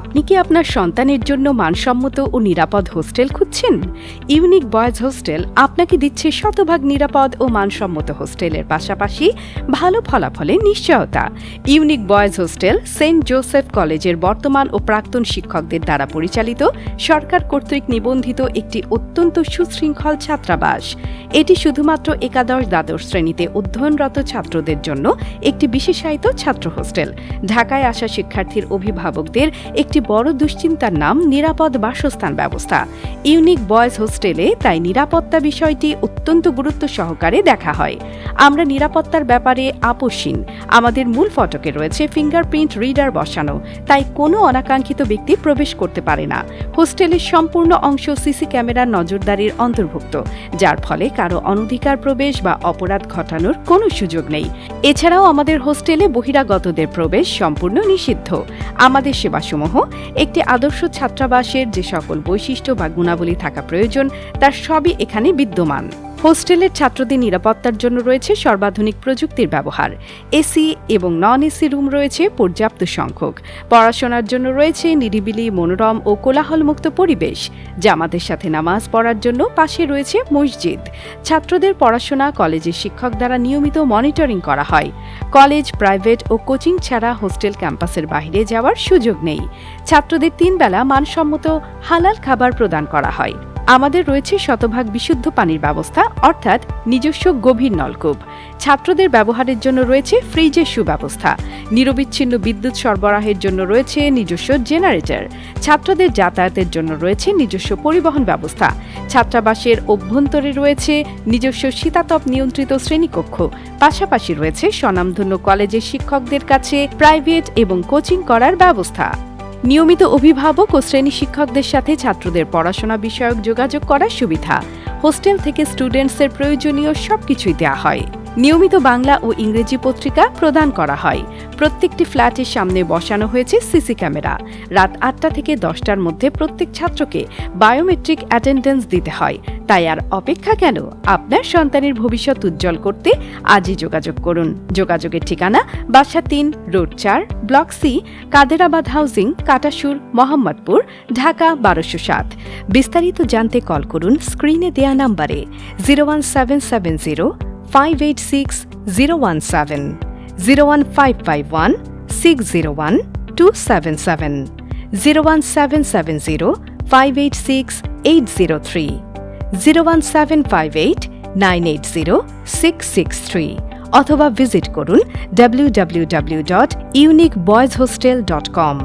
আপনি কি আপনার সন্তানের জন্য মানসম্মত ও নিরাপদ হোস্টেল খুঁজছেন? ইউনিক বয়েজ হোস্টেল আপনাকে দিচ্ছে শতভাগ নিরাপদ ও মানসম্মত হোস্টেলের পাশাপাশি ভালো ফলাফলের নিশ্চয়তা। Unique boys hostel Saint Joseph কলেজের বর্তমান ও প্রাক্তন শিক্ষকদের দ্বারা পরিচালিত সরকার কর্তৃক নিবন্ধিত একটি অত্যন্ত সুশৃঙ্খল ছাত্রাবাস। এটি শুধুমাত্র একাদশ দ্বাদশ শ্রেণীতে অধ্যয়নরত ছাত্রদের জন্য একটি বিশেষায়িত ছাত্র হোস্টেল। ঢাকায় আসা শিক্ষার্থীর অভিভাবকদের একটি বড় দুশ্চিন্তার নাম নিরাপদ বাসস্থান ব্যবস্থা। ইউনিক বয়েজ হোস্টেলে তাই নিরাপত্তা বিষয়টি অত্যন্ত গুরুত্ব সহকারে দেখা হয়। আমরা নিরাপত্তার ব্যাপারে আপোষহীন। আমাদের মূল ফটকে রয়েছে ফিঙ্গারপ্রিন্ট রিডার বসানো। তাই কোনো অনাকাঙ্ক্ষিত ব্যক্তি প্রবেশ করতে পারে না। হোস্টেলের সম্পূর্ণ অংশ সিসি ক্যামেরার নজরদারির অন্তর্ভুক্ত, যার ফলে কারও অনধিকার প্রবেশ বা অপরাধ ঘটানোর কোনো সুযোগ নেই। এছাড়াও আমাদের হোস্টেলে বহিরাগতদের প্রবেশ সম্পূর্ণ নিষিদ্ধ। আমাদের সেবাসমূহ একটি আদর্শ ছাত্রাবাসের যে সকল বৈশিষ্ট্য বা গুণাবলী থাকা প্রয়োজন তার সবই এখানে বিদ্যমান। হোস্টেলের ছাত্রদের নিরাপত্তার জন্য রয়েছে সর্বাধুনিক প্রযুক্তির ব্যবহার। এসি এবং নন এসি রুম রয়েছে পর্যাপ্ত সংখ্যক। পড়াশোনার জন্য রয়েছে নিরিবিলি, মনোরম ও কোলাহলমুক্ত পরিবেশ। জামাতের সাথে নামাজ পড়ার জন্য পাশে রয়েছে মসজিদ। ছাত্রদের পড়াশোনা কলেজের শিক্ষক দ্বারা নিয়মিত মনিটরিং করা হয়। কলেজ, প্রাইভেট ও কোচিং ছাড়া হোস্টেল ক্যাম্পাসের বাইরে যাওয়ার সুযোগ নেই। ছাত্রদের তিন বেলা মানসম্মত হালাল খাবার প্রদান করা হয়। আমাদের রয়েছে শতভাগ বিশুদ্ধ পানির ব্যবস্থা, অর্থাৎ নিজস্ব গভীর নলকূপ। ছাত্রদের ব্যবহারের জন্য রয়েছে ফ্রিজের সুব্যবস্থা। নিরবিচ্ছিন্ন বিদ্যুৎ সরবরাহের জন্য রয়েছে নিজস্ব জেনারেটর। ছাত্রদের যাতায়াতের জন্য রয়েছে নিজস্ব পরিবহন ব্যবস্থা। ছাত্রাবাসের অভ্যন্তরে রয়েছে নিজস্ব শীতাতপ নিয়ন্ত্রিত শ্রেণীকক্ষ। পাশাপাশি রয়েছে স্বনামধন্য কলেজের শিক্ষকদের কাছে প্রাইভেট এবং কোচিং করার ব্যবস্থা। নিয়মিত অভিভাবক ও শ্রেণি শিক্ষকদের সাথে ছাত্রদের পড়াশোনা বিষয়ক যোগাযোগ করার সুবিধা। হোস্টেল থেকে স্টুডেন্টসের প্রয়োজনীয় সবকিছুই দেওয়া হয়। নিয়মিত বাংলা ও ইংরেজি পত্রিকা প্রদান করা হয়। প্রত্যেকটি ফ্ল্যাটের সামনে বসানো হয়েছে সিসি ক্যামেরা। রাত আটটা থেকে দশটার মধ্যে প্রত্যেক ছাত্রকে বায়োমেট্রিক অ্যাটেন্ডেন্স দিতে হয়। তাই আর অপেক্ষা কেন? আপনার সন্তানের ভবিষ্যৎ উজ্জ্বল করতে আজই যোগাযোগ করুন। যোগাযোগের ঠিকানা বাসা তিন, রোড চার, block C, Kaderabad housing Katasur, Mohammadpur, Dhaka বারোশো সাত। বিস্তারিত জানতে কল করুন স্ক্রিনে দেয়া নাম্বারে। Zero one seven seven zero five eight six zero one seven zero one five five one six zero one two seven seven zero one seven seven zero five eight six eight zero three zero one seven five eight nine eight zero six six three অথবা visit করুন W W W dot unique boys hostel dot com